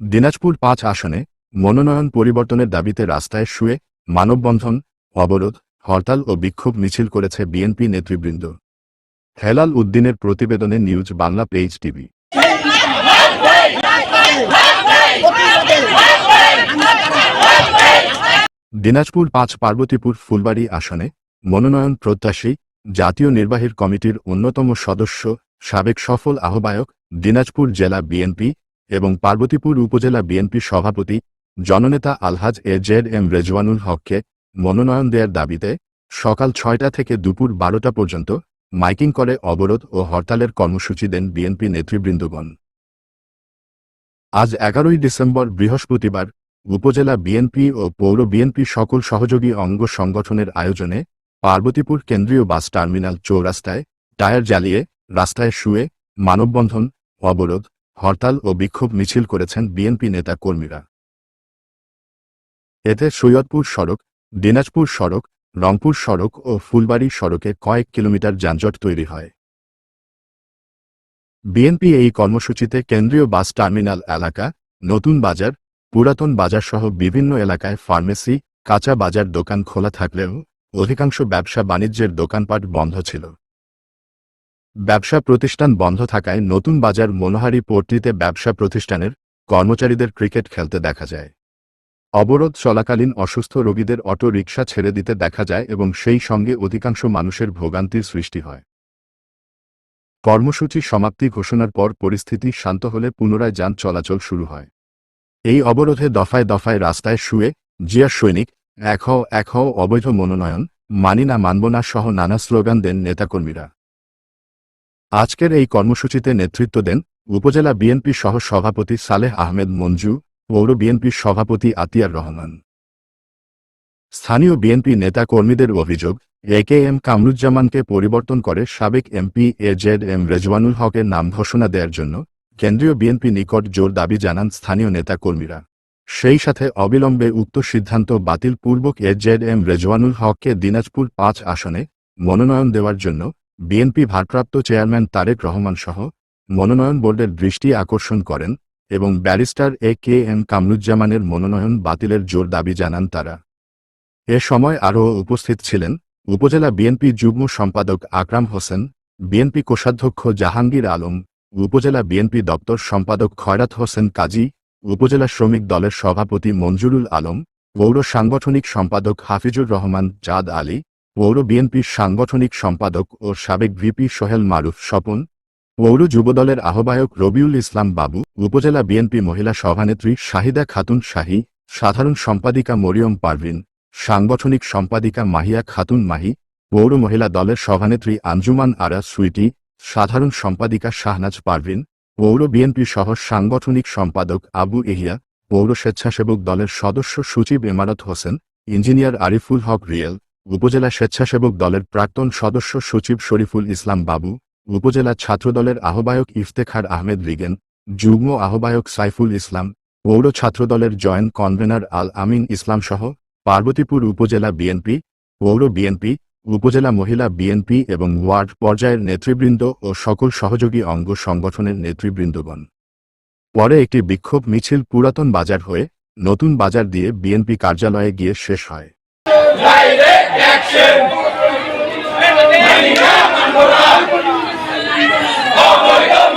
দিনাজপুর পাঁচ আসনে মনোনয়ন পরিবর্তনের দাবিতে রাস্তায় শুয়ে মানববন্ধন, অবরোধ, হরতাল ও বিক্ষোভ মিছিল করেছে বিএনপি নেতৃবৃন্দ। হেলাল উদ্দিনের প্রতিবেদনে news Bangla page TV. Dinajpur পাঁচ পার্বতীপুর ফুলবাড়ি আসনে মনোনয়ন প্রত্যাশী, জাতীয় নির্বাহীর কমিটির অন্যতম সদস্য, সাবেক সফল আহ্বায়ক, দিনাজপুর জেলা বিএনপি এবং পার্বতীপুর উপজেলা বিএনপি সভাপতি, জননেতা আলহাজ এ জেড এম রেজওয়ানুল হককে মনোনয়ন দেওয়ার দাবিতে সকাল ছয়টা থেকে দুপুর বারোটা পর্যন্ত মাইকিং করে অবরোধ ও হরতালের কর্মসূচি দেন বিএনপি নেতৃবৃন্দগণ। আজ এগারোই ডিসেম্বর বৃহস্পতিবার উপজেলা বিএনপি ও পৌর বিএনপি সকল সহযোগী অঙ্গ সংগঠনের আয়োজনে পার্বতীপুর কেন্দ্রীয় বাস টার্মিনাল চৌরাস্তায় টায়ার জ্বালিয়ে রাস্তায় শুয়ে মানববন্ধন, অবরোধ হরতাল ও বিক্ষোভ মিছিল করেছেন বিএনপি নেতা কর্মীরা। এতে সৈয়দপুর সড়ক, দিনাজপুর সড়ক, রংপুর সড়ক ও ফুলবাড়ি সড়কে কয়েক কিলোমিটার যানজট তৈরি হয়। বিএনপি এই কর্মসূচিতে কেন্দ্রীয় বাস টার্মিনাল এলাকা, নতুন বাজার, পুরাতন বাজারসহ বিভিন্ন এলাকায় ফার্মেসি, কাঁচা বাজার দোকান খোলা থাকলেও অধিকাংশ ব্যবসা বাণিজ্যের দোকানপাট বন্ধ ছিল। ব্যবসা প্রতিষ্ঠান বন্ধ থাকায় নতুন বাজার মনোহারি পোর্টটিতে ব্যবসা প্রতিষ্ঠানের কর্মচারীদের ক্রিকেট খেলতে দেখা যায়। অবরোধ চলাকালীন অসুস্থ রোগীদের অটো রিকশা ছেড়ে দিতে দেখা যায় এবং সেই সঙ্গে অধিকাংশ মানুষের ভোগান্তির সৃষ্টি হয়। কর্মসূচি সমাপ্তি ঘোষণার পর পরিস্থিতি শান্ত হলে পুনরায় যান চলাচল শুরু হয়। এই অবরোধে দফায় দফায় রাস্তায় শুয়ে জিয়া সৈনিক এক হও এক হও অবৈধ মনোনয়ন, মানি না, মানব না সহ নানা স্লোগান দেন নেতাকর্মীরা। আজকের এই কর্মসূচিতে নেতৃত্ব দেন উপজেলা বিএনপি সহ সভাপতি সালেহ আহমেদ মঞ্জু, পৌর বিএনপির সভাপতি আতিয়ার রহমান। স্থানীয় বিএনপি নেতা কর্মীদের অভিযোগ, এ কে এম কামরুজ্জামানকে পরিবর্তন করে সাবেক MP A Z M Rezwanul হকের নাম ঘোষণা দেওয়ার জন্য কেন্দ্রীয় বিএনপি নিকট জোর দাবি জানান স্থানীয় নেতা কর্মীরা সেই সাথে অবিলম্বে উক্ত সিদ্ধান্ত বাতিল পূর্বক এ জেড এম রেজওয়ানুল হককে দিনাজপুর পাঁচ আসনে মনোনয়ন দেওয়ার জন্য বিএনপি ভারপ্রাপ্ত চেয়ারম্যান তারেক রহমান সহ মনোনয়ন বোর্ডের দৃষ্টি আকর্ষণ করেন এবং ব্যারিস্টার এ কে এম কামরুজ্জামানের মনোনয়ন বাতিলের জোর দাবি জানান তারা। এ সময় আরও উপস্থিত ছিলেন উপজেলা বিএনপি যুগ্ম সম্পাদক আকরাম হোসেন, বিএনপি কোষাধ্যক্ষ জাহাঙ্গীর আলম, উপজেলা বিএনপি দপ্তর সম্পাদক খয়রাত হোসেন কাজী, উপজেলা শ্রমিক দলের সভাপতি মঞ্জুরুল আলম, পৌর সাংগঠনিক সম্পাদক হাফিজুর রহমান, জাদ আলী পৌর বিএনপির সাংগঠনিক সম্পাদক ও সাবেক ভিপি সোহেল মারুফ স্বপন, পৌর যুবদলের আহ্বায়ক রবিউল ইসলাম বাবু, উপজেলা বিএনপি মহিলা সভানেত্রী শাহিদা খাতুন শাহী, সাধারণ সম্পাদিকা মরিয়ম পারভিন, সাংগঠনিক সম্পাদিকা মাহিয়া খাতুন মাহি, পৌর মহিলা দলের সভানেত্রী আঞ্জুমান আরা সুইটি, সাধারণ সম্পাদিকা শাহনাজ পারভিন, পৌর বিএনপি সহ সাংগঠনিক সম্পাদক আবু এহিয়া, পৌর স্বেচ্ছাসেবক দলের সদস্য সচিব এমারত হোসেন, ইঞ্জিনিয়ার আরিফুল হক রিয়েল উপজেলা স্বেচ্ছাসেবক দলের প্রাক্তন সদস্য সচিব শরীফুল ইসলাম বাবু, উপজেলা ছাত্রদলের আহ্বায়ক ইফতেখার আহমেদ রিগেন, যুগ্ম আহ্বায়ক সাইফুল ইসলাম, পৌর ছাত্রদলের জয়েন্ট কনভেনার আল আমিন ইসলাম সহ পার্বতীপুর উপজেলা বিএনপি, পৌর বিএনপি, উপজেলা মহিলা বিএনপি এবং ওয়ার্ড পর্যায়ের নেতৃবৃন্দ ও সকল সহযোগী অঙ্গ সংগঠনের নেতৃবৃন্দগণ। পরে একটি বিক্ষোভ মিছিল পুরাতন বাজার হয়ে নতুন বাজার দিয়ে বিএনপি কার্যালয়ে গিয়ে শেষ হয়। Oh, my God.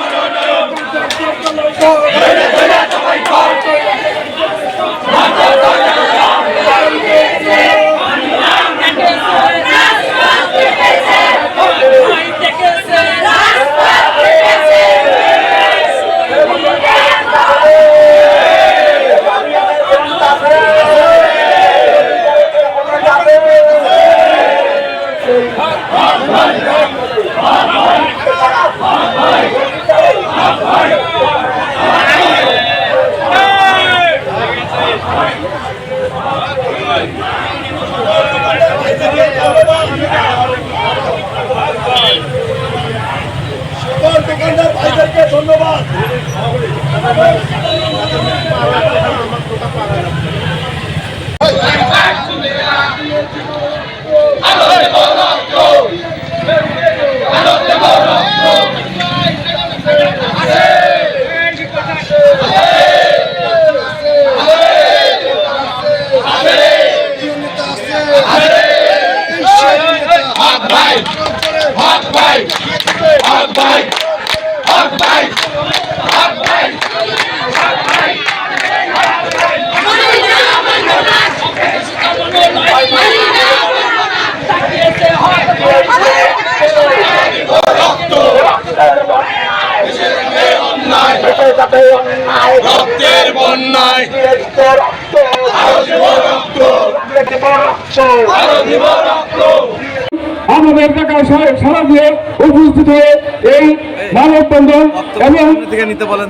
আমাদের এলাকায় সারা- দিয়ে উপস্থিত হয়ে এই মানববন্ধন এবং নিতে বলেন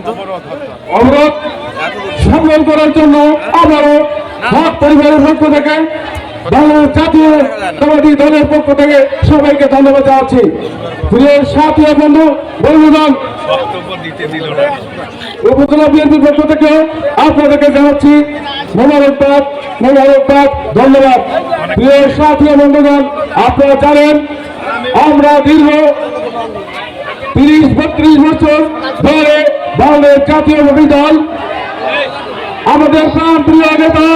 অবরোধ করার জন্য আবারও পরিবারের পক্ষ থেকে বাংলাদেশ জাতীয় দলের পক্ষ থেকে সবাইকে ধন্যবাদ জানাচ্ছি। প্রিয় সাথী বন্ধু, বন্ধুগণ, উপজেলা বিএনপির পক্ষ থেকে আপনাদেরকে জানাচ্ছি মোবারকবাদ মোবারকবাদ ধন্যবাদ। প্রিয় সাথী বন্ধুগণ, আপনারা জানেন, আমরা দীর্ঘ তিরিশ, বত্রিশ বছর ধরে বাংলাদেশ জাতীয় দল, আমাদের প্রাণ প্রিয় নেতা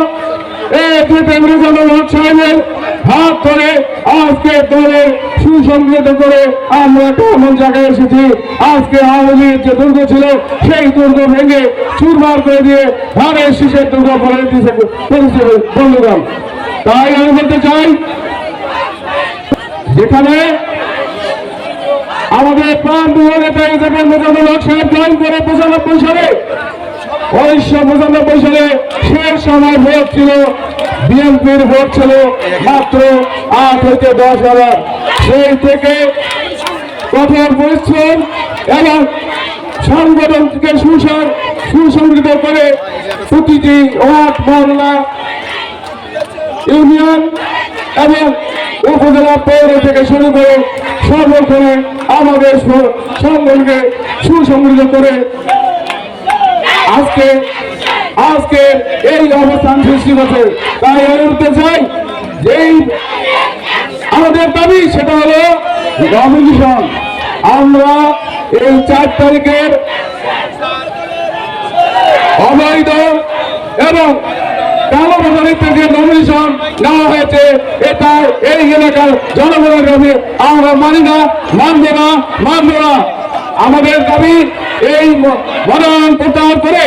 এক মির্জানুর হক সাহেবের হাত ধরে আজকে দলের সুসংগঠিত করে আমরা একটা এমন এসেছি। আজকে আওয়ামী যে দুর্গ ছিল, সেই দুর্গ ভেঙে চুরমার করে দিয়ে ধানের শীষের দুর্গ তাই আমি বলতে চাই, যেখানে আমাদের প্রাণ প্রিয় নেতা হিসেবে মোজামুল হক সাহেব জয়েন করে পঁচানব্বই সালে উনিশশো পঁচানব্বই সালে শেষ সময় ভোট ছিল। বিএনপির ভোট ছিল মাত্র আট হইতে দশ হাজার। সেই থেকে কঠোর পরিশ্রম এবং সংগঠনকে সুসং সুসংগঠিত করে প্রতিটি ওয়ার্ড, মহল্লা, ইউনিয়ন এবং উপজেলা পৌর থেকে শুরু করে সর্বক্ষণে আমাদের সংগঠনকে সুসংগঠিত করে আজকে আজকে এই অবস্থান সৃষ্টি করছে তাই বলতে চাই যে এই আমাদের দাবি, সেটা হলো নমিনেশন আমরা এই চার তারিখের অবৈধ এবং যে নমিনেশন নেওয়া হয়েছে। এটা এই এলাকার জনগণের আমরা মানি না, মানব না না। আমাদের দাবি এই মনোনয়ন প্রত্যাহার করে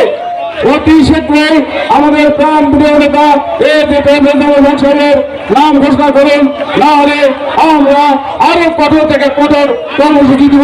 অতি শীঘ্রই আমাদের প্রাণ প্রিয় নেতা, এ সাহেবের নাম ঘোষণা করুন। না হলে আমরা আরও কঠোর থেকে কঠোর কর্মসূচি দিব।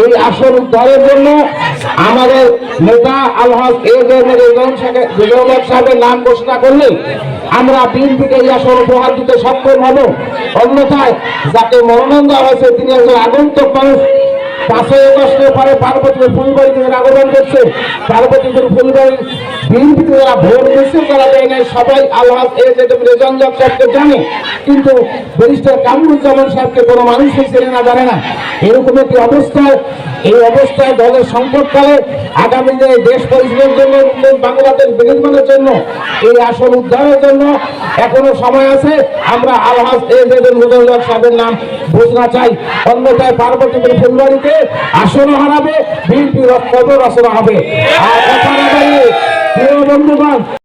এই আসন দলের জন্য আমাদের নেতা আলহাজ এ সাহেবের নাম ঘোষণা করলে আমরা বিএনপিকে এই আসন উপহার দিতে সক্ষম হব। অন্যথায় যাকে দেওয়া হয়েছে, তিনি একজন আগন্তুক মানুষ। পাঁচই আগস্টের পরে আগমন করছে ফুলবাড়ির বিএনপিতে যারা ভোট দিচ্ছে তারা দেয় নাই, সবাই আলহাজ এ যেটা রেজন জক সাহেবকে জানে। কিন্তু ব্যারিস্টার কামরুজ্জামান সাহেবকে কোনো মানুষ চেনে না, জানে না। এরকম একটি অবস্থায় এই অবস্থায় দলের সংকটকালে আগামী দিনে দেশ পরিচালনার জন্য বাংলাদেশ বিনির্মাণের জন্য এই আসন উদ্ধারের জন্য এখনও সময় আছে। আমরা আলহাজ মুদুল্লাহ সাহেবের নাম ঘোষণা চাই। অন্যথায় পার্বতীপুর ফুলবাড়িতে আসনও হারাবে, বিএনপি কত রচনা হবে আর কথা প্রিয়